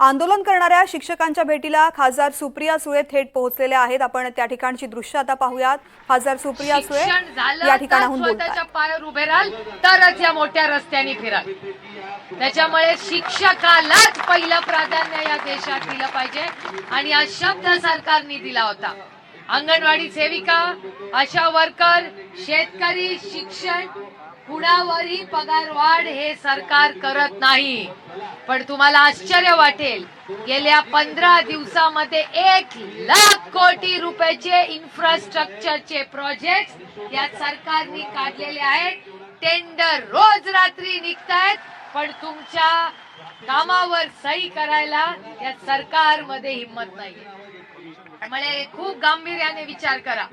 आंदोलन करणाऱ्या शिक्षकांच्या भेटीला खासदार सुप्रिया सुळे थेट पोहोचलेल्या आहेत. आपण त्या ठिकाणची दृश्य आता पाहूयात. खासदार सुप्रिया सुळे या ठिकाणाहून स्वतःच्या पायावर उभे राहाल? तरच या मोठ्या रस्त्याने फिराल. त्याच्यामुळे शिक्षकालाच पहिलं प्राधान्य या देशात दिलं पाहिजे. आणि हा शब्द सरकारने दिला होता. अंगणवाडी सेविका आशा वर्कर शेतकरी शिक्षण कुणावरही पगार वाढ हे सरकार करत नाही. पण तुम्हाला आश्चर्य वाटेल गेल्या पंधरा दिवसामध्ये एक लाख कोटी रुपयाचे इन्फ्रास्ट्रक्चरचे प्रोजेक्ट या सरकारने काढलेले आहेत. टेंडर रोज रात्री निघतायत पण तुमच्या कामावर सही करायला या सरकारमध्ये हिंमत नाही म्हणजे खूप गांभीर्याने विचार करा.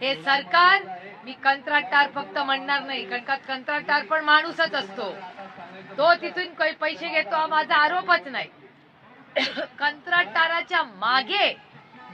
हे सरकार मी कंत्राटदार फक्त म्हणणार नाही कारण का कंत्राटदार पण माणूसच असतो. तो तिथून काही पैसे घेतो हा माझा आरोपच नाही. कंत्राटदाराच्या मागे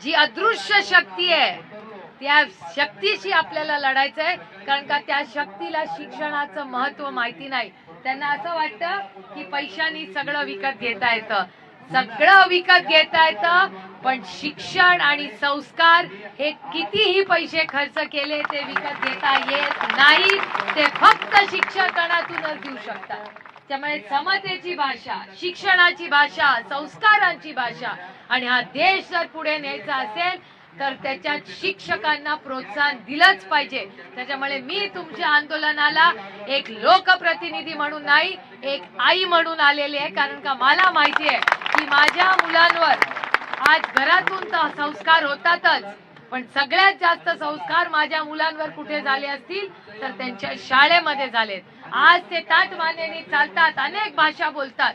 जी अदृश्य शक्ती आहे त्या शक्तीशी आपल्याला लढायचं आहे कारण का त्या शक्तीला शिक्षणाचं महत्त्व माहिती नाही. त्यांना असं वाटतं की पैशानी सगळं विकत घेता येतं. सगळं विकत घेता येतं पण शिक्षण आणि संस्कार हे कितीही पैसे खर्च केले ते विकत घेता येत नाही. ते फक्त शिक्षकणातूनच देऊ शकतात. त्यामुळे समतेची भाषा शिक्षणाची भाषा संस्कारांची भाषा आणि हा देश जर पुढे न्यायचा असेल तर त्याच्यात शिक्षकांना प्रोत्साहन दिलंच पाहिजे. त्याच्यामुळे मी तुमच्या आंदोलनाला एक लोकप्रतिनिधी म्हणून नाही एक आई म्हणून आलेली आहे. कारण का मला माहिती आहे की माझ्या मुलांवर आज घरातून तर संस्कार होतातच. पण सगळ्यात जास्त संस्कार माझ्या मुलांवर कुठे झाले असतील तर त्यांच्या शाळेमध्ये झालेत. आज ते ताट मानेने चालतात अनेक भाषा बोलतात.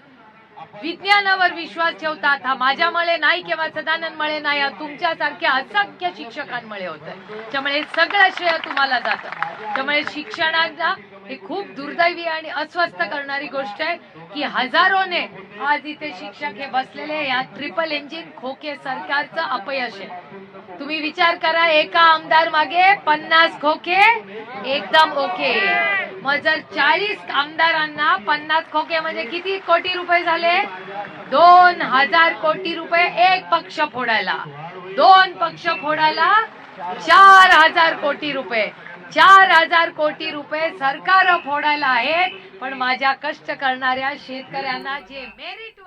विज्ञानावर विश्वास ठेवतात हा माझ्यामुळे नाही किंवा सदानंदमुळे नाही हा तुमच्यासारख्या असंख्य शिक्षकांमुळे होत त्यामुळे हे सगळं श्रेय तुम्हाला जातं. त्यामुळे शिक्षणाचा हे खूप दुर्दैवी आणि अस्वस्थ करणारी गोष्ट आहे की हजारोने आज इथे शिक्षक हे बसलेले या ट्रिपल इंजिन खोके सरकारचं अपयश आहे. तुम्ही विचार करा एका आमदार मागे पन्नास खोके एकदम ओके. मग जर चाळीस आमदारांना पन्नास खोके म्हणजे किती कोटी रुपये झाले? दोन हजार कोटी रुपये एक पक्ष फोडायला. दोन पक्ष फोडायला चार हजार कोटी रुपये. चार हजार कोटी रुपये सरकार फोडायला आहेत. पण माझ्या कष्ट करणाऱ्या शेतकऱ्यांना जे मेरिट